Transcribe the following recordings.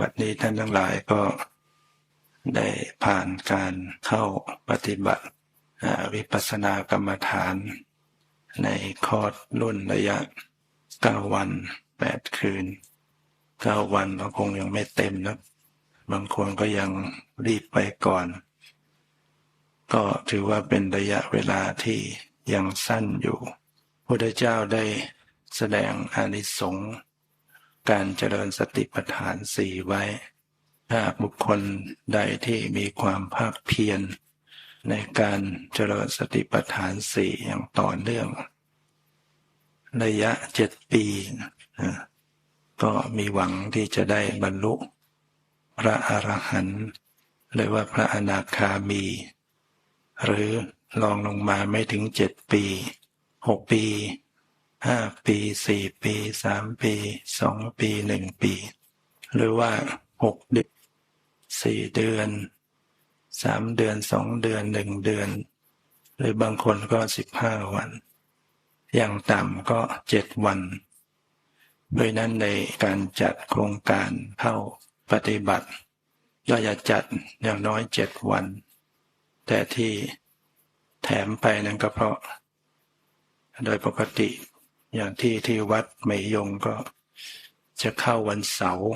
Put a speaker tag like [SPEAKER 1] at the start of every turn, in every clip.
[SPEAKER 1] บัดนี้ท่านทั้งหลายก็ได้ผ่านการเข้าปฏิบัติวิปัสสนากรรมฐาน ในคอร์สรุ่นระยะ 9 วัน 8 คืน 9 วันเราคงยังไม่เต็มนะบางคนก็ยังรีบไปก่อน ก็ถือว่าเป็นระยะเวลาที่ยังสั้นอยู่พระเจ้าได้แสดงอานิสงส์ การเจริญสติปัฏฐานสี่ไว้ ถ้าบุคคลใดที่มีความภาคเพียรในการเจริญสติปัฏฐานสี่อย่างต่อเนื่อง ระยะเจ็ดปี ก็มีหวังที่จะได้บรรลุ พระอรหันต์หรือว่าพระอนาคามี หรือลองลงมาไม่ถึงเจ็ดปีหกปี ห้าปีสี่ปีสามปีสองปีหนึ่งปี หรือว่าหกเดือนสี่เดือนสามเดือนสองเดือนหนึ่งเดือน หรือบางคนก็สิบห้าวัน อย่างต่ำก็เจ็ดวันโดยนั้นในการจัดโครงการเข้าปฏิบัติก็จะจัดอย่างน้อยเจ็ดวัน แต่ที่แถมไปนั้นก็เพราะ โดยปกติ อย่างที่ที่วัดไม่ยงก็จะเข้าวันเสาร์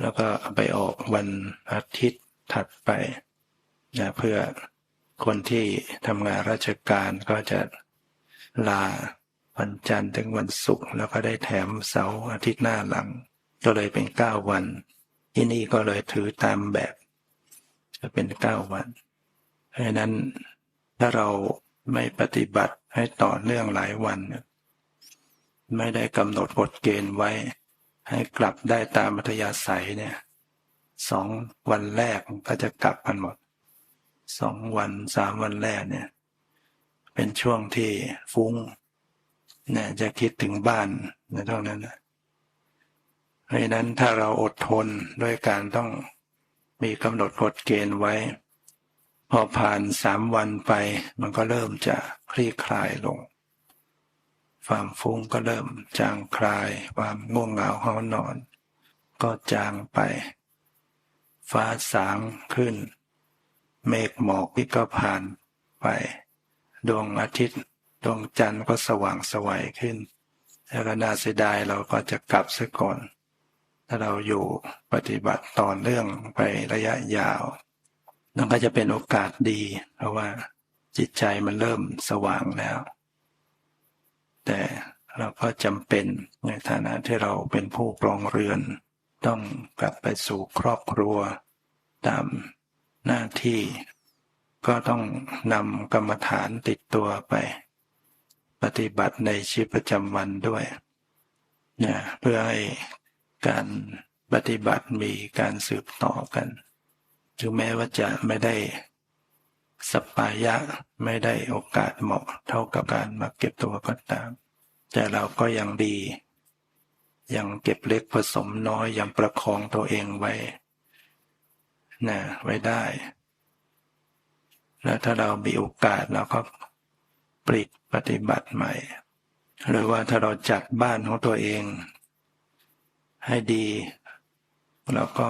[SPEAKER 1] แล้วก็ไปออกวันอาทิตย์ถัดไปนะเพื่อคนที่ทำงานราชการก็จะลาวันจันทร์ถึงวันศุกร์แล้วก็ได้แถมเสาร์อาทิตย์หน้าหลัง ก็เลยเป็นเก้าวัน ที่นี่ก็เลยถือตามแบบ จะเป็นเก้าวัน เพราะฉะนั้นถ้าเรา ไม่ปฏิบัติให้ต่อเนื่องหลายวัน ไม่ได้กำหนดกฎเกณฑ์ไว้ ให้กลับได้ตามมัธยาศัยเนี่ยสองวันแรกก็จะกลับกันหมดสองวันสามวันแรกเนี่ย เป็นช่วงที่ฟุ้งเนี่ยจะคิดถึงบ้านในเท่านั้นนะเพราะนั้นถ้าเราอดทนด้วยการต้องมีกำหนดกฎเกณฑ์ไว้ พอผ่านสามวันไป มันก็เริ่มจะคลี่คลายลง ความฟุ้งก็เริ่มจางคลาย ความง่วงเหงาห้อนอน ก็จางไป ฟ้าสางขึ้น เมฆหมอกก็ผ่านไป ดวงอาทิตย์ดวงจันทร์ก็สว่างสวัยขึ้นแล้วก็น่าเสียดายเราก็จะกลับซะก่อน ถ้าเราอยู่ปฏิบัติต่อเนื่องไประยะยาว นั่นก็จะเป็นโอกาสดี เพราะว่าจิตใจมันเริ่มสว่างแล้ว แต่เราก็จำเป็นในฐานะที่เราเป็นผู้ปรองเรือน ต้องกลับไปสู่ครอบครัว ตามหน้าที่ ก็ต้องนำกรรมฐานติดตัวไป ปฏิบัติในชีวิตประจำวันด้วยเนะเพื่อให้การปฏิบัติมีการสืบต่อกัน ถึงแม้ว่าจะไม่ได้สปายะไม่ได้โอกาสเหมาะเท่ากับการมาเก็บตัวก็ตาม แต่เราก็ยังดี ยังเก็บเล็กผสมน้อยยังประคองตัวเองไว้นะไว้ได้ แล้วถ้าเรามีโอกาสเราก็ปริปฏิบัติใหม่ หรือว่าถ้าเราจัดบ้านของตัวเอง ให้ดี เราก็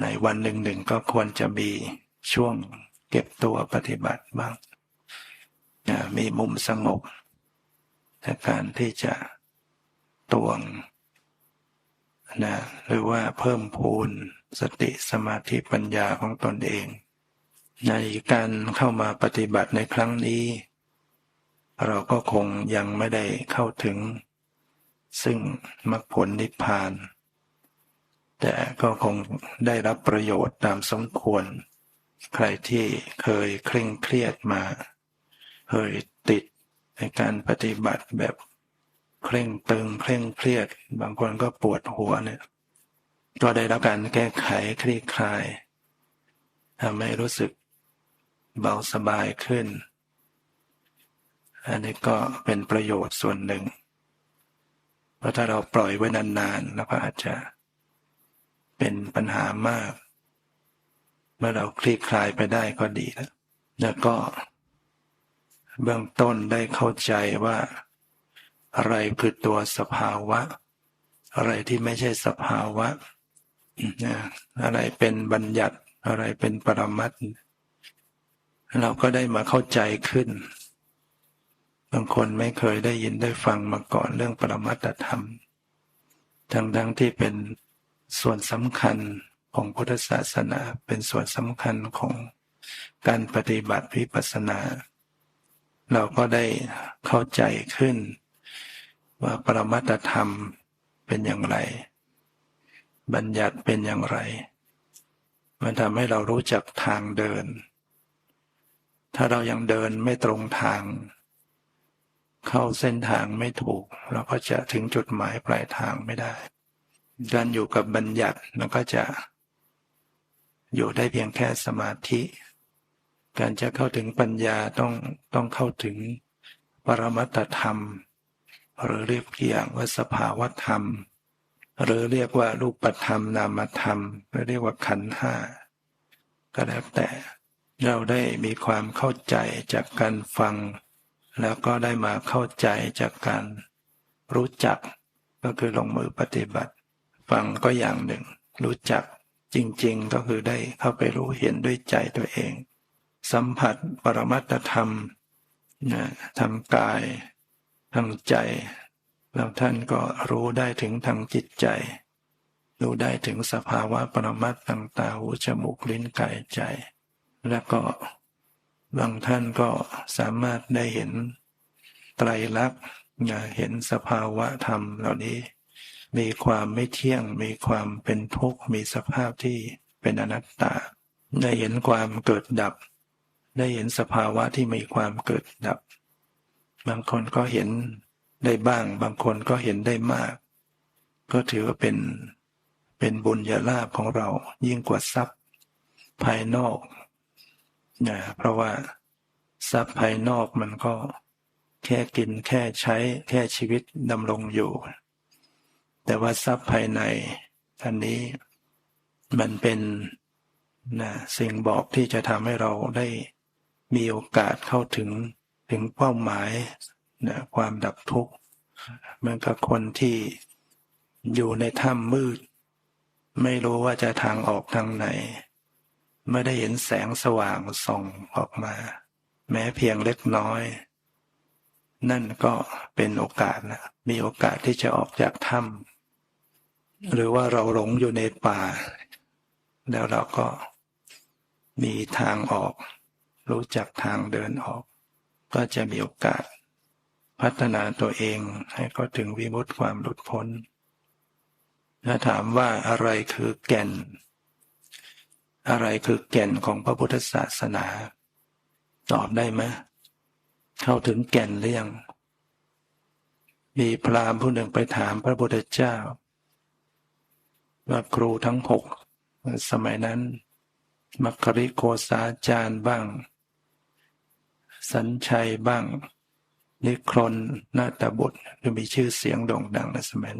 [SPEAKER 1] ในวันหนึ่งหนึ่งก็ควรจะมีช่วงเก็บตัวปฏิบัติบ้าง มีมุมสงบในการที่จะตวงนะหรือว่าเพิ่มพูนสติสมาธิปัญญาของตนเอง ในการเข้ามาปฏิบัติในครั้งนี้ เราก็คงยังไม่ได้เข้าถึง ซึ่งมรรคผลนิพพาน แต่ก็คงได้รับประโยชน์ตามสมควร ใครที่เคยเคร่งเครียดมา เคยติดในการปฏิบัติแบบเคร่งตึงเคร่งเครียด บางคนก็ปวดหัวเนี่ย ก็ได้รับการแก้ไขคลี่คลายทำให้รู้สึกเบาสบายขึ้น อันนี้ก็เป็นประโยชน์ส่วนหนึ่ง เพราะถ้าเราปล่อยไว้นานๆ แล้วก็อาจจะ เป็นปัญหามาก เมื่อเราคลี่คลายไปได้ก็ดีแล้วแล้วก็ เบื้องต้นได้เข้าใจว่า อะไรคือตัวสภาวะ อะไรที่ไม่ใช่สภาวะอะไรเป็นบัญญัติอะไรเป็นปรมัตเราก็ได้มาเข้าใจขึ้น บางคนไม่เคยได้ยินได้ฟังมาก่อนเรื่องปรมัตธรรม ทั้งทั้งที่เป็น ส่วนสำคัญของพุทธศาสนาเป็นส่วนสำคัญของการปฏิบัติวิปัสสนา เราก็ได้เข้าใจขึ้น ว่าปรมัตธรรมเป็นอย่างไร บัญญัติเป็นอย่างไร มันทำให้เรารู้จักทางเดิน ถ้าเรายังเดินไม่ตรงทาง เข้าเส้นทางไม่ถูก เราก็จะถึงจุดหมายปลายทางไม่ได้ การอยู่กับบัญญัติเราก็จะ อยู่ได้เพียงแค่สมาธิ การจะเข้าถึงปัญญาต้องต้องเข้าถึงปรมัตธรรม หรือเรียกอย่างว่าสภาวธรรม หรือเรียกว่ารูปธรรมนามธรรมหรือเรียกว่าขันธ์ห้าก็แล้วแต่เราได้มีความเข้าใจจากการฟัง แล้วก็ได้มาเข้าใจจากการรู้จักก็คือลงมือปฏิบัติ ฟังก็อย่างหนึ่ง รู้จักจริงๆ ก็คือได้เข้าไปรู้เห็นด้วยใจตัวเอง สัมผัสปรมัตธรรมนะทางกายทางใจ แล้วท่านก็รู้ได้ถึงทางจิตใจ รู้ได้ถึงสภาวะปรมัตต่างตาหูจมูกลิ้นกายใจ แล้วก็บางท่านก็สามารถได้เห็นไตรลักษณ์เห็นสภาวะธรรมเหล่านี้ มีความไม่เที่ยง มีความเป็นทุกข์มีสภาพที่เป็นอนัตตา ได้เห็นความเกิดดับ ได้เห็นสภาวะที่มีความเกิดดับ บางคนก็เห็นได้บ้าง บางคนก็เห็นได้มาก ก็ถือว่าเป็นเป็นบุญญาลาภของเรายิ่งกว่าทรัพย์ภายนอกนะเพราะว่าทรัพย์ภายนอกมันก็แค่กินแค่ใช้แค่ชีวิตดำรงอยู่ แต่ว่าทรัพย์ภายในอันนี้มันเป็นนะสิ่งบอกที่จะทำให้เราได้มีโอกาสเข้าถึงถึงเป้าหมายนะความดับทุกข์เหมือนกับคนที่อยู่ในถ้ำมืด ไม่รู้ว่าจะทางออกทางไหน ไม่ได้เห็นแสงสว่างส่องออกมา แม้เพียงเล็กน้อย นั่นก็เป็นโอกาสนะมีโอกาสที่จะออกจากถ้ำหรือว่าเราหลงอยู่ในป่า แล้วเราก็มีทางออก รู้จักทางเดินออก ก็จะมีโอกาส พัฒนาตัวเองให้ก็ถึงวิมุตติความหลุดพ้นถ้าถามว่าอะไรคือแก่น อะไรคือแก่นของพระพุทธศาสนา ตอบได้ไหม เข้าถึงแก่นหรือยัง มีพราหมณ์ผู้หนึ่งไปถามพระพุทธเจ้า ว่าครูทั้งหกสมัยนั้นมัคคริโกสาจารย์บ้าง สัญชัยบ้าง นิครนนาตบุตรจะมีชื่อเสียงโด่งดังในสมัย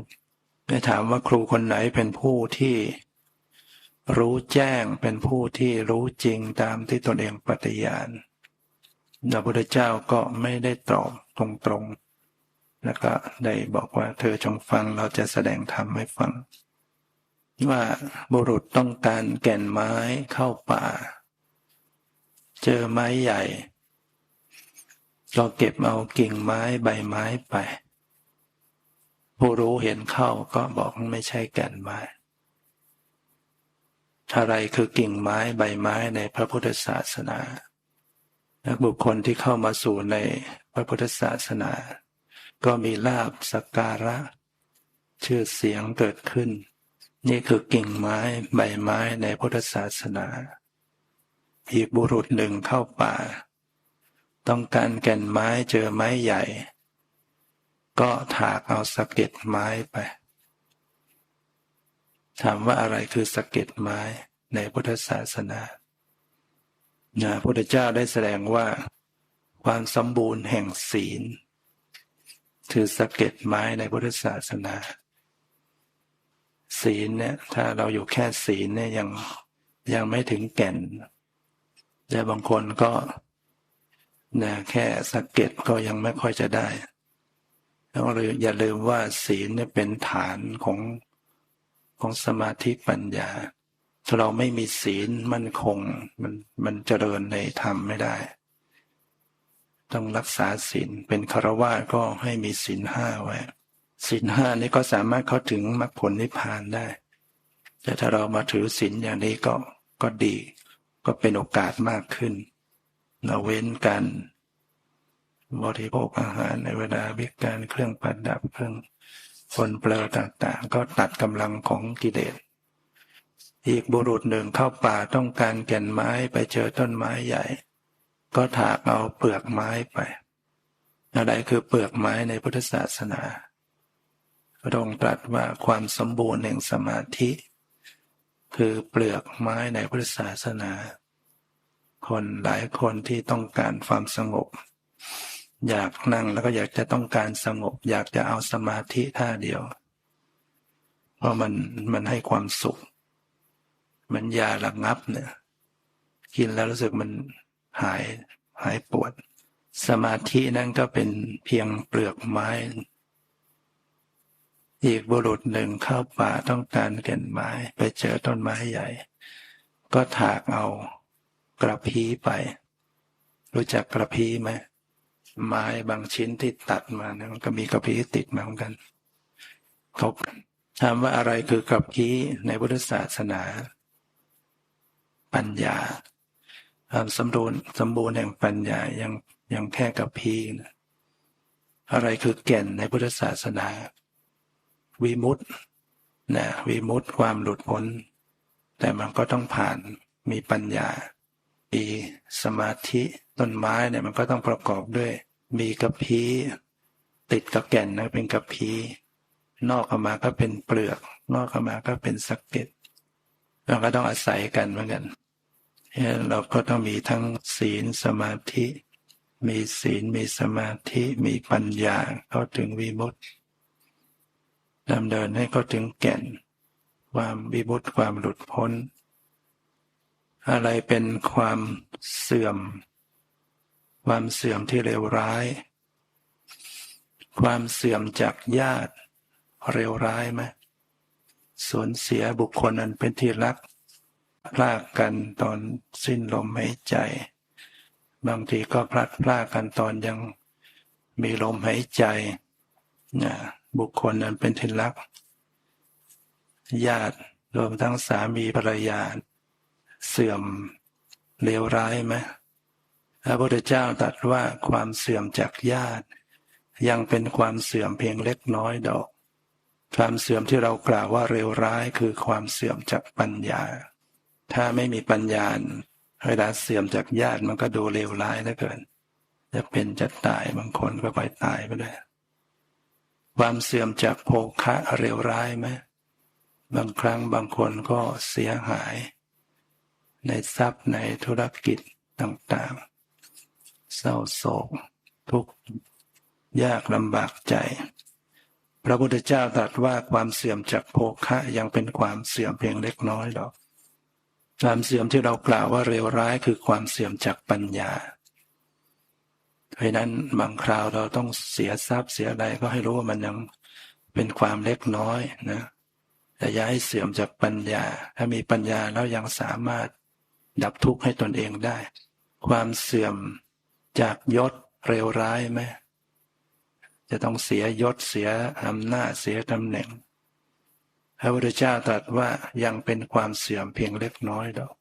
[SPEAKER 1] ได้ถามว่าครูคนไหนเป็นผู้ที่รู้แจ้งเป็นผู้ที่รู้จริงตามที่ตนเองปฏิญาณ พระพุทธเจ้าก็ไม่ได้ตอบตรงๆ แล้วก็ได้บอกว่าเธอจงฟังเราจะแสดงธรรมให้ฟัง ว่าบุรุษต้องการแก่นไม้เข้าป่า เจอไม้ใหญ่ ก็เก็บเอากิ่งไม้ใบไม้ไป ผู้รู้เห็นเข้าก็บอกไม่ใช่แก่นไม้อะไรคือกิ่งไม้ใบไม้ในพระพุทธศาสนา นักบุคคลที่เข้ามาสู่ในพระพุทธศาสนา ก็มีลาบสักการะ ชื่อเสียงเกิดขึ้น นี่คือกิ่งไม้ใบไม้ในพุทธศาสนาอีกบุรุษหนึ่งเข้าป่า ต้องการแก่นไม้เจอไม้ใหญ่ ก็ถากเอาสะเก็ดไม้ไปถามว่าอะไรคือสะเก็ดไม้ในพุทธศาสนา พระพุทธเจ้าได้แสดงว่าความสมบูรณ์แห่งศีล คือสะเก็ดไม้ในพุทธศาสนา ศีลเนี่ยถ้าเราอยู่แค่ศีลเนี่ยยังยังไม่ถึงแก่น แต่บางคนก็นะแค่สักเก็ตก็ยังไม่ค่อยจะได้แล้วอย่าลืมว่าศีลเนี่ยเป็นฐานของของสมาธิปัญญา ถ้าเราไม่มีศีลมั่นคง มันมันเจริญในธรรมไม่ได้ ต้องรักษาศีลเป็นคารวะก็ให้มีศีลห้าไว้ศีลห้านี้ก็สามารถเข้าถึงมรรคผลนิพพานได้ แต่ถ้าเรามาถือศีลอย่างนี้ก็ก็ดี ก็เป็นโอกาสมากขึ้น เราเว้นกันบริโภคอาหารในเวลาวิการเครื่องประดับเครื่องคนเปลอต่างๆ ก็ตัดกำลังของกิเลส อีกบุรุษหนึ่งเข้าป่าต้องการแก่นไม้ไปเจอต้นไม้ใหญ่ ก็ถากเอาเปลือกไม้ไป อะไรคือเปลือกไม้ในพุทธศาสนาพระองค์ตรัสว่าความสมบูรณ์แห่งสมาธิ คือเปลือกไม้ในพุทธศาสนา คนหลายคนที่ต้องการความสงบ อยากนั่งแล้วก็อยากจะต้องการสงบ อยากจะเอาสมาธิท่าเดียว เพราะมันมันให้ความสุข มันยาระงับเนี่ยกินแล้วรู้สึกมันหายหายปวด สมาธินั่นก็เป็นเพียงเปลือกไม้ อีกบุรุษหนึ่งเข้าป่าต้องการเก่นไม้ ไปเจอต้นไม้ใหญ่ ก็ถากเอากระพี้ไป รู้จักกระพี้ไหมไม้บางชิ้นที่ตัดมาเนี่ยมันก็มีกระพี้ติดมาเหมือนกันเขาถามว่าอะไรคือกระพี้ในพุทธศาสนา ปัญญาความสมบูรณ์สมบูรณ์แห่งปัญญายังยังแค่กระพี้นะอะไรคือแก่นในพุทธศาสนาวิมุตต์นะวิมุตต์ความหลุดพ้น แต่มันก็ต้องผ่านมีปัญญามีสมาธิต้นไม้เนี่ยมันก็ต้องประกอบด้วย มีกระพี้ติดกับแก่นนะเป็นกระพี้นอกออกมาก็เป็นเปลือก นอกออกมาก็เป็นสักเก็ต เราก็ต้องอาศัยกันเหมือนกันเราก็ต้องมีทั้งศีลสมาธิ มีศีลมีสมาธิมีปัญญาเข้าถึงวิมุตติดำเนินให้เข้าถึงแก่น ความวิมุตติความหลุดพ้น อะไรเป็นความเสื่อม ความเสื่อมที่เลวร้าย ความเสื่อมจากญาติเร็วร้ายไหม สูญเสียบุคคลนั้นเป็นที่รักพลากกันตอนสิ้นลมหายใจ บางทีก็พลัดพลากกันตอนยังมีลมหายใจนะบุคคลนั้นเป็นที่รัก ญาติรวมทั้งสามีภรรยา เสื่อมเลวร้ายไหมพระพุทธเจ้าตรัสว่าความเสื่อมจากญาติ ยังเป็นความเสื่อมเพียงเล็กน้อยดอก ความเสื่อมที่เรากล่าวว่าเร็วร้ายคือความเสื่อมจากปัญญา ถ้าไม่มีปัญญาเวลาเสื่อมจากญาติมันก็ดูเลวร้ายเหลือเกิน จะเป็นจะตายบางคนก็ค่อยตายไปเลยความเสื่อมจากโภคะเร็วร้ายไหมบางครั้งบางคนก็เสียหาย ในทรัพย์ในธุรกิจต่างๆ เศร้าโศกทุกข์ยากลำบากใจ พระพุทธเจ้าตรัสว่าความเสื่อมจากโภคะยังเป็นความเสื่อมเพียงเล็กน้อยดอกความเสื่อมที่เรากล่าวว่าเร็วร้ายคือความเสื่อมจากปัญญาเพราะนั้นบางคราวเราต้องเสียทรัพย์เสียอะไรก็ให้รู้ว่ามันยังเป็นความเล็กน้อยนะแต่อย่าให้เสื่อมจากปัญญา ถ้ามีปัญญาแล้วยังสามารถดับทุกข์ให้ตนเองได้ ความเสื่อมจากยศเร็วร้ายไหม จะต้องเสียยศเสียอำนาจเสียตำแหน่ง พระพุทธเจ้าตรัสว่ายังเป็นความเสื่อมเพียงเล็กน้อยดอก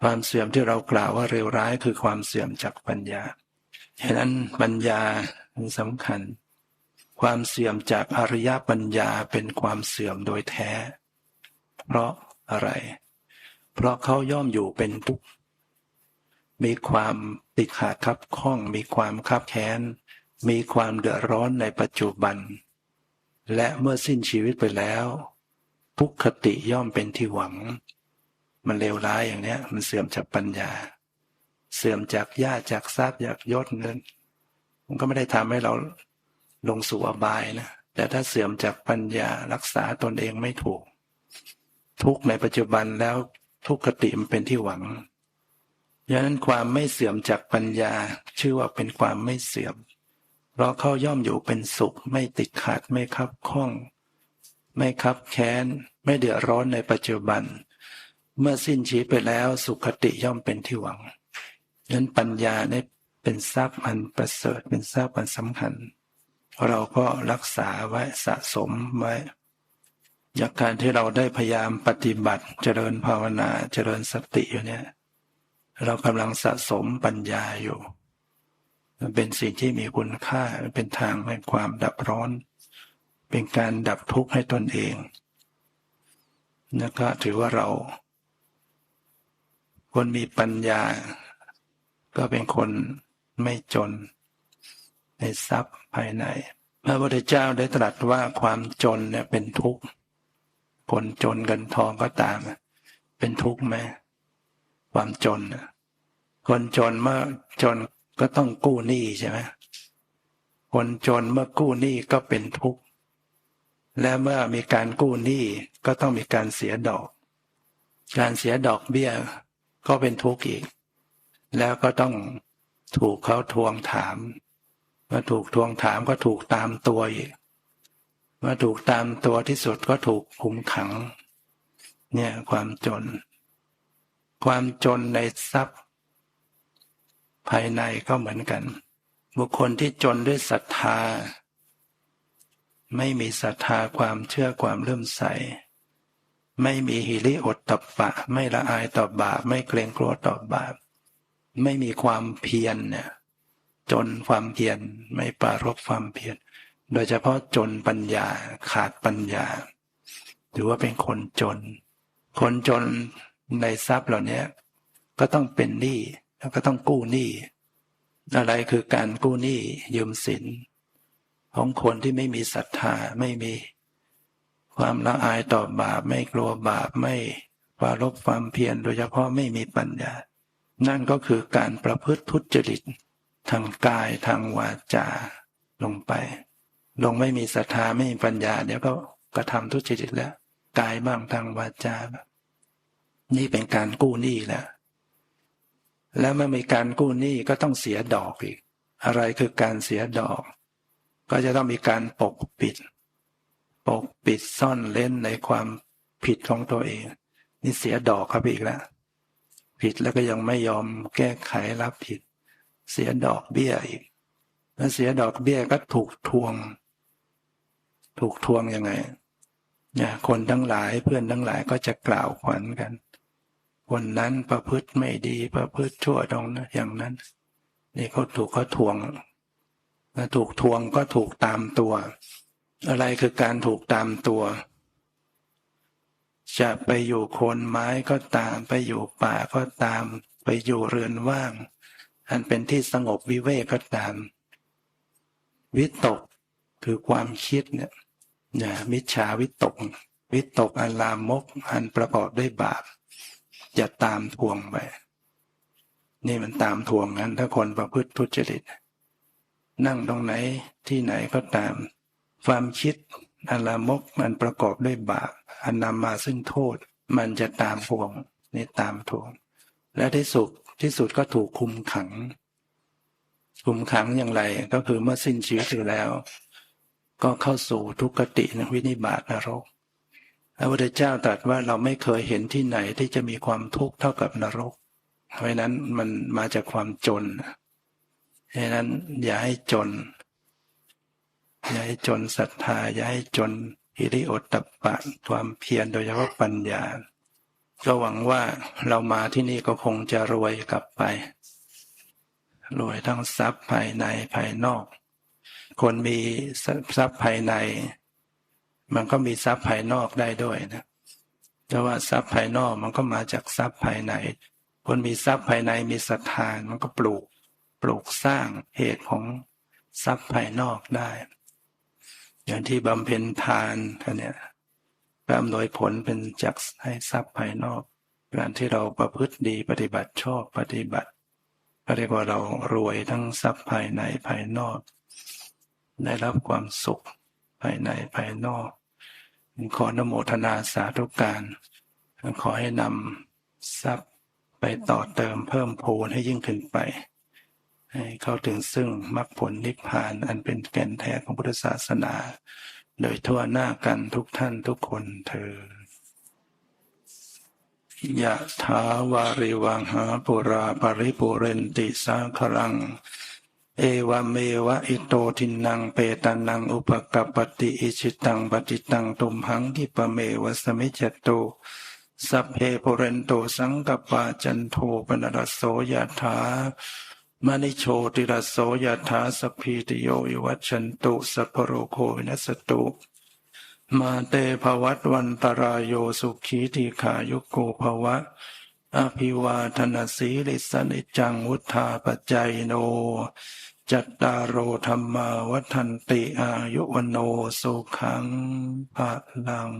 [SPEAKER 1] ความเสื่อมที่เรากล่าวว่าเร็วร้ายคือความเสื่อมจากปัญญาฉะนั้นปัญญาสำคัญ ความเสื่อมจากอริยปัญญาเป็นความเสื่อมโดยแท้ เพราะอะไร เพราะเขาย่อมอยู่เป็นทุกข์มีความติดขาดคับข้องมีความคับแค้น มีความเดือดร้อนในปัจจุบัน และเมื่อสิ้นชีวิตไปแล้วทุกขติย่อมเป็นที่หวัง มันเลวร้ายอย่างนี้มันเสื่อมจากปัญญา เสื่อมจากญาติจากทรัพย์จากยศเงินมันก็ไม่ได้ทำให้เราลงสู่อบายนะแต่ถ้าเสื่อมจากปัญญารักษาตนเองไม่ถูก ทุกในปัจจุบันแล้วทุกขติมันเป็นที่หวังดังนั้นความไม่เสื่อมจากปัญญา ชื่อว่าเป็นความไม่เสื่อม เพราะเขาย่อมอยู่เป็นสุข ไม่ติดขัดไม่คับข้อง ไม่คับแค้น ไม่เดือดร้อนในปัจจุบัน เมื่อสิ้นชีวิตไปแล้วสุขติย่อมเป็นที่หวังนั้นปัญญาเนี่ยเป็นทรัพย์อันประเสริฐเป็นทรัพย์อันสำคัญ เราก็รักษาไว้สะสมไว้จากการที่เราได้พยายามปฏิบัติเจริญภาวนาเจริญสติอยู่เนี่ย เรากำลังสะสมปัญญาอยู่ มันเป็นสิ่งที่มีคุณค่าเป็นทางแห่งความดับร้อน เป็นการดับทุกข์ให้ตนเองแล้วก็ถือว่าเรา คนมีปัญญา ก็เป็นคนไม่จน ในทรัพย์ภายใน พระพุทธเจ้าได้ตรัสว่าความจนเนี่ยเป็นทุกข์คนจนเงินทองก็ตาม เป็นทุกข์ไหมความจน คนจนเมื่อจน ก็ต้องกู้หนี้ใช่ไหมคนจนเมื่อกู้หนี้ก็เป็นทุกข์และเมื่อมีการกู้หนี้ก็ต้องมีการเสียดอก การเสียดอกเบี้ยก็เป็นทุกข์อีก แล้วก็ต้องถูกเขาทวงถามเมื่อถูกทวงถามก็ถูกตามตัวอีกเมื่อถูกตามตัวที่สุดก็ถูกคุมขัง เนี่ยความจน ความจนในทรัพย์ ภายในก็เหมือนกัน บุคคลที่จนด้วยศรัทธา ไม่มีศรัทธาความเชื่อความเลื่อมใส ไม่มีหิริอดตบปะ ไม่ละอายต่อบาป ไม่เกรงกลัวต่อบาป ไม่มีความเพียรเนี่ยจนความเพียรไม่ปรารบความเพียรโดยเฉพาะจนปัญญาขาดปัญญาถือว่าเป็นคนจน คนจนในทรัพย์เหล่านี้ก็ต้องเป็นหนี้ แล้วก็ต้องกู้หนี้ อะไรคือการกู้หนี้ยืมสิน ของคนที่ไม่มีศรัทธาไม่มี ความละอายต่อบาป ไม่กลัวบาปไม่ปรารบความเพียรโดยเฉพาะไม่มีปัญญา นั่นก็คือการประพฤติทุจริตทางกายทางวาจาลงไป ลงไม่มีศรัทธาไม่มีปัญญา เดี๋ยวก็กระทำทุจริตแล้วกายบ้างทางวาจานี่เป็นการกู้หนี้แล้ว แล้วเมื่อมีการกู้หนี้ก็ต้องเสียดอกอีก อะไรคือการเสียดอก ก็จะต้องมีการปกปิด ปกปิดซ่อนเล่นในความผิดของตัวเอง นี่เสียดอกครับอีกแล้วผิดแล้วก็ยังไม่ยอมแก้ไขรับผิด เสียดอกเบี้ยอีก แล้วเสียดอกเบี้ยก็ถูกทวง ถูกทวงยังไงเนี่ยคนทั้งหลายเพื่อนทั้งหลายก็จะกล่าวขวัญกัน คนนั้นประพฤติไม่ดีประพฤติชั่วตรงนะอย่างนั้น นี่เขาถูกเขาทวงแล้วถูกทวงก็ถูกตามตัว อะไรคือการถูกตามตัว จะไปอยู่โคนไม้ก็ตาม ไปอยู่ป่าก็ตาม ไปอยู่เรือนว่าง อันเป็นที่สงบวิเวกก็ตาม วิตกคือความคิดเนี่ยเนี่ยมิจฉาวิตก วิตกอันลามกอันประกอบด้วยบาป จะตามทวงไป นี่มันตามทวงงั้น ถ้าคนประพฤติทุจริต นั่งตรงไหนที่ไหนก็ตาม ความคิดอันละมกมันประกอบด้วยบาปอันนำมาซึ่งโทษ มันจะตามทวงนี่ตามทวง และที่สุดที่สุดก็ถูกคุมขัง คุมขังอย่างไรก็คือเมื่อสิ้นชีวิตแล้ว ก็เข้าสู่ทุกขตินวินิบาตนรก พระพุทธเจ้าตรัสว่าเราไม่เคยเห็นที่ไหนที่จะมีความทุกข์เท่ากับนรก เพราะนั้นมันมาจากความจนเพราะนั้นอย่าให้จน อย่าให้จนศรัทธา อย่าให้จนฮิริโอตตปะความเพียรโดยเฉพาะปัญญา ก็หวังว่าเรามาที่นี่ก็คงจะรวยกลับไป รวยทั้งทรัพย์ภายในภายนอก คนมีทรัพย์ภายใน มันก็มีทรัพย์ภายนอกได้ด้วยนะแต่ว่าทรัพย์ภายนอกมันก็มาจากทรัพย์ภายใน คนมีทรัพย์ภายในมีศรัทธามันก็ปลูกปลูกสร้างเหตุของทรัพย์ภายนอกได้ อย่างที่บำเพ็ญทานอันเนี้ยก็อำนวยผลเป็นจากให้ทรัพย์ภายนอก การที่เราประพฤติดีปฏิบัติชอบปฏิบัติก็เรียกว่าเรารวยทั้งทรัพย์ภายในภายนอก ได้รับความสุขภายในภายนอก ขอนโมทนาสาธุการ ขอให้นำทรัพย์ไปต่อเติมเพิ่มพูนให้ยิ่งขึ้นไป ให้เข้าถึงซึ่งมรรคผลนิพพานอันเป็นแก่นแท้ของพุทธศาสนา โดยทั่วหน้ากันทุกท่านทุกคนเธอยะถาวาริวังหาปุราปริปุเรนติสาคลัง เอวเมวะอิโตทินังเปตานังอุปกัปปติอิชิตังปฏิตังตุมหังทิปะเมวะสมิจจตุสัพเพปุเรนโตสังกปาจันโทปนรสโสยถามณิโชติรสโสยถาสพีติโยวิวัชชันตุสัพโรโควินัสตุมาเตภวัตวันตรายโยสุขีทีขายุโกภวะ อภิวาทนาสีลิสนิจังวุธาปจัยโน จัตตารโอธรรมาวัฒนติอายุวโนสุขังภะลัง